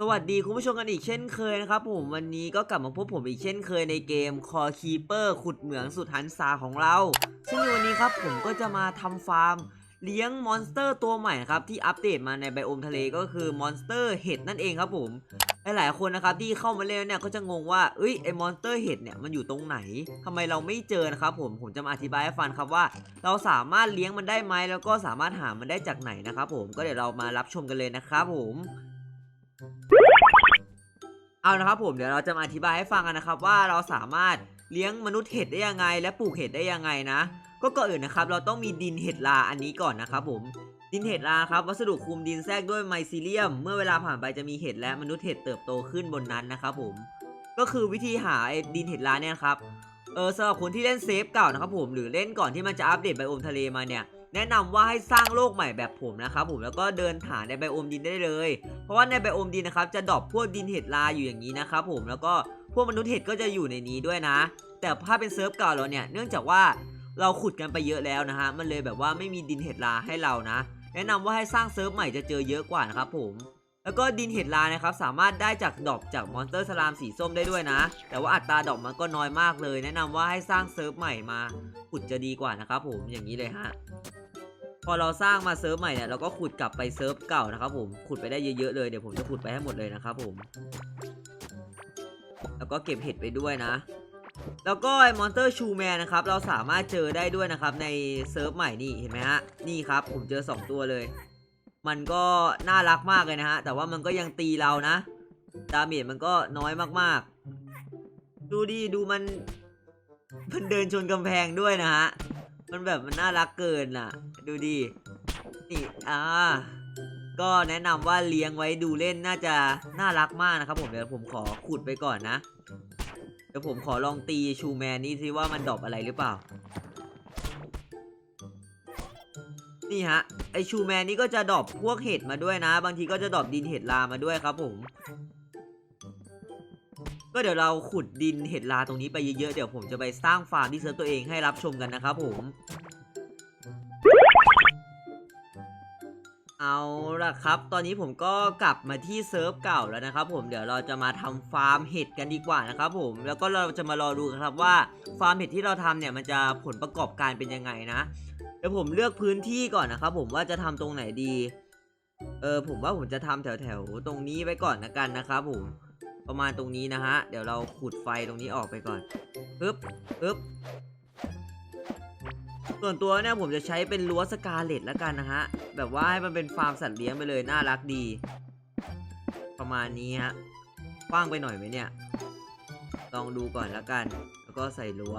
สวัสดีคุณผู้ชมกันอีกเช่นเคยนะครับผมวันนี้ก็กลับมาพบผมอีกเช่นเคยในเกม Core Keeper ขุดเหมืองสุดหันษาของเรา ซึ่งในวันนี้ครับผมก็จะมาทำฟาร์ม เลี้ยงมอนสเตอร์ตัวใหม่ครับที่อัปเดตมาในไบโอมทะเลก็คือมอนสเตอร์เห็ดนั่นเองครับผม หลายๆคนนะครับที่เข้ามาเล่นเนี่ยก็จะงงว่าเอ้ยไอมอนสเตอร์เห็ดเนี่ยมันอยู่ตรงไหนทำไมเราไม่เจอนะครับผมผมจะมาอธิบายให้ฟังครับว่า เราสามารถเลี้ยงมันได้ไหมแล้วก็สามารถหามันได้จากไหนนะครับผมก็เดี๋ยวเรามารับชมกันเลยนะครับผม เอานะครับผมเดี๋ยวเราจะมาอธิบายให้ฟังกันนะครับ ว่าเราสามารถเลี้ยงมนุษย์เห็ดได้ยังไง และปลูกเห็ดได้ยังไงนะ ก็ก่อนอื่นนะครับ เราต้องมีดินเห็ดราอันนี้ก่อนนะครับผมดินเห็ดราครับวัสดุคลุมดินแทรกด้วยไมซิเลียม เมื่อเวลาผ่านไปจะมีเห็ดและมนุษย์เห็ดเติบโตขึ้นบนนั้นนะครับผมก็คือวิธีหาไอ้ดินเห็ดราเนี่ยครับเออสำหรับคนที่เล่นเซฟเก่านะครับผมหรือเล่นก่อนที่มันจะอัปเดตไบโอมทะเลมาเนี่ย แนะนำว่าให้สร้างโลกใหม่แบบผมนะครับผมแล้วก็เดินหาในไบโอมดินได้เลย เพราะว่าในไบโอมดินนะครับจะดรอปพวกดินเห็ดราอยู่อย่างนี้นะครับผมแล้วก็พวกมนุษย์เห็ดก็จะอยู่ในนี้ด้วยนะ แต่ถ้าเป็นเซิร์ฟเก่าเราเนี่ยเนื่องจากว่าเราขุดกันไปเยอะแล้วนะฮะมันเลยแบบว่าไม่มีดินเห็ดราให้เรานะ แนะนำว่าให้สร้างเซิร์ฟใหม่จะเจอเยอะกว่านะครับผมแล้วก็ดินเห็ดรานะครับสามารถได้จากดอปจากมอนสเตอร์สลามสีส้มได้ด้วยนะ แต่ว่าอัตราดอปมันก็น้อยมากเลย แนะนำว่าให้สร้างเซิร์ฟใหม่มาขุดจะดีกว่านะครับผมอย่างนี้เลยฮะ พอเราสร้างมาเซิร์ฟใหม่เนี่ยเราก็ขุดกลับไปเซิร์ฟเก่านะครับผมขุดไปได้เยอะๆเลยเดี๋ยวผมจะขุดไปให้หมดเลยนะครับผม แล้วก็เก็บเห็ดไปด้วยนะ แล้วก็ไอ้มอนเตอร์ชูแมนนะครับเราสามารถเจอได้ด้วยนะครับในเซิร์ฟใหม่นี่เห็นไหมฮะนี่ครับผมเจอ 2 ตัวเลย มันก็น่ารักมากเลยนะฮะแต่ว่ามันก็ยังตีเรานะดาเมจมันก็น้อยมากๆ ดูดิดูมันมันเดินชนกำแพงด้วยนะฮะ มันแบบมันน่ารักเกินอะ ดูดินี่อ่าก็แนะนำว่าเลี้ยงไว้ดูเล่นน่าจะน่ารักมากนะครับผมเดี๋ยวผมขอขุดไปก่อนนะ เดี๋ยวผมขอลองตีชูแมนนี่ซิว่ามันดอปอะไรหรือเปล่า นี่ฮะไอชูแมนนี่ก็จะดอปพวกเห็ดมาด้วยนะ บางทีก็จะดอปดินเห็ดรามาด้วยครับผม ก็เดี๋ยวเราขุดดินเห็ดราตรงนี้ไปเยอะๆ เดี๋ยวผมจะไปสร้างฟาร์มที่เซิร์ฟตัวเองให้รับชมกันนะครับผม เอาละครับ ตอนนี้ผมก็กลับมาที่เซิร์ฟเก่าแล้วนะครับผม เดี๋ยวเราจะมาทำฟาร์มเห็ดกันดีกว่านะครับผม แล้วก็เราจะมารอดูครับว่าฟาร์มเห็ดที่เราทำเนี่ยมันจะผลประกอบการเป็นยังไงนะ เดี๋ยวผมเลือกพื้นที่ก่อนนะครับผมว่าจะทำตรงไหนดี เออผมว่าผมจะทำแถวๆตรงนี้ไว้ก่อนนะกันนะครับผม ประมาณตรงนี้นะฮะ เดี๋ยวเราขุดไฟตรงนี้ออกไปก่อนปึ๊บปึ๊บส่วนตัวเนี่ยผมจะใช้เป็นรั้วสกาเลตแล้วกันนะฮะ แบบว่าให้มันเป็นฟาร์มสัตว์เลี้ยงไปเลย น่ารักดี ประมาณนี้ฮะกว้างไปหน่อยไหมเนี่ย ลองดูก่อนแล้วกัน แล้วก็ใส่รั้ว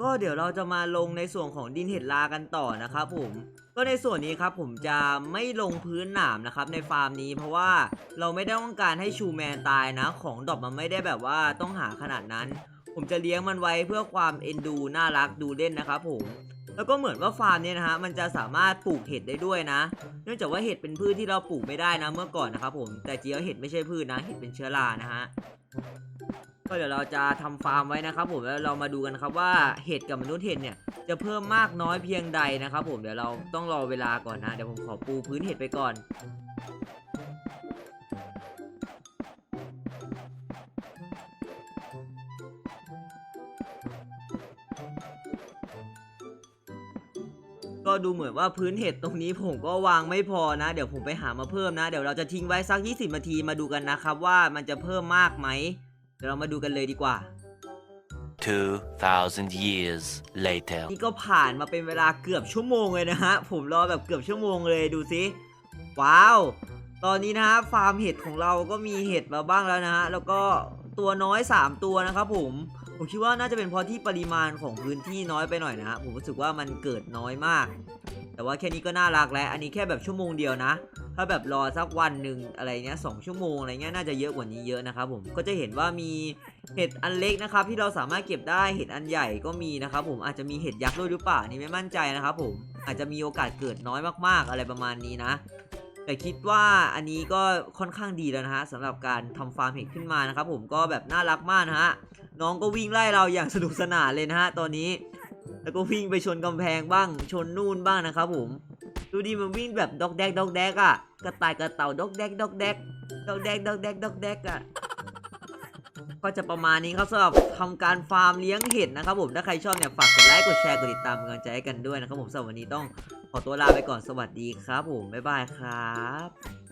ก็เดี๋ยวเราจะมาลงในส่วนของดินเห็ดรากันต่อนะครับผมก็ในส่วนนี้ครับผมจะไม่ลงพื้นหนามนะครับในฟาร์มนี้เพราะว่าเราไม่ได้ต้องการให้ชูแมนตายนะ ของดอกมันไม่ได้แบบว่าต้องหาขนาดนั้น ผมจะเลี้ยงมันไว้เพื่อความเอ็นดูน่ารักดูเล่นนะครับผมแล้วก็เหมือนว่าฟาร์มเนี่ยนะฮะมันจะสามารถปลูกเห็ดได้ด้วยนะ เนื่องจากว่าเห็ดเป็นพืชที่เราปลูกไม่ได้นะเมื่อก่อนนะครับผมแต่จริงแล้วเห็ดไม่ใช่พืชนะเห็ดเป็นเชื้อรานะฮะ ก็เดี๋ยวเราจะทำฟาร์มไว้นะครับ ผมแล้วเรามาดูกันครับว่าเห็ดกับมนุษย์เห็ดเนี่ยจะเพิ่มมากน้อยเพียงใดนะครับ ผมเดี๋ยวเราต้องรอเวลาก่อนนะเดี๋ยวผมขอปูพื้นเห็ดไปก่อนก็ดูเหมือนว่าพื้นเห็ดตรงนี้ผมก็วางไม่พอนะ เดี๋ยวผมไปหามาเพิ่มนะ เดี๋ยวเราจะทิ้งไว้สัก 20นาทีมาดูกันนะครับว่ามันจะเพิ่มมากไหม เดี๋ยวเรามาดูกันเลยดีกว่า 2,000 years later. นี่ก็ผ่านมาเป็นเวลาเกือบชั่วโมงเลยนะฮะ ผมรอแบบเกือบชั่วโมงเลยดูสิ ว้าว ตอนนี้นะฮะฟาร์มเห็ดของเราก็มีเห็ดมาบ้างแล้วนะฮะ แล้วก็ตัวน้อย 3 ตัวนะครับผม ผมคิดว่าน่าจะเป็นเพราะที่ปริมาณของพื้นที่น้อยไปหน่อยนะฮะ ผมรู้สึกว่ามันเกิดน้อยมาก แต่ว่าแค่นี้ก็น่ารักแล้ว อันนี้แค่แบบชั่วโมงเดียวนะ ถ้าแบบรอสักวันหนึ่งอะไรเงี้ยสองชั่วโมงอะไรเงี้ยน่าจะเยอะกว่านี้เยอะนะครับผมก็จะเห็นว่ามีเห็ดอันเล็กนะครับที่เราสามารถเก็บได้เห็ดอันใหญ่ก็มีนะครับผมอาจจะมีเห็ดยักษ์ด้วยหรือเปล่านี่ไม่มั่นใจนะครับผมอาจจะมีโอกาสเกิดน้อยมากๆอะไรประมาณนี้นะ แต่คิดว่าอันนี้ก็ค่อนข้างดีแล้วนะฮะสำหรับการทำฟาร์มเห็ดขึ้นมานะครับผมก็แบบน่ารักมากนะฮะน้องก็วิ่งไล่เราอย่างสนุกสนานเลยนะฮะตอนนี้แล้วก็วิ่งไปชนกำแพงบ้างชนนู่นบ้างนะครับผม ดูดิมันวิ่งแบบดอกแดกดอกแดกอะกระต่ายกระเต่าดอกแดกดอกแดกดอกแดกดอกแดกดอกแดกอะก็จะประมาณนี้ครับสำหรับทำการฟาร์มเลี้ยงเห็ดนะครับผมถ้าใครชอบเนี่ยฝากกดไลค์กดแชร์กดติดตามเป็นกำลังใจให้กันด้วยนะครับผมสำหรับวันนี้ต้องขอตัวลาไปก่อนสวัสดีครับผมบ๊ายบายครับ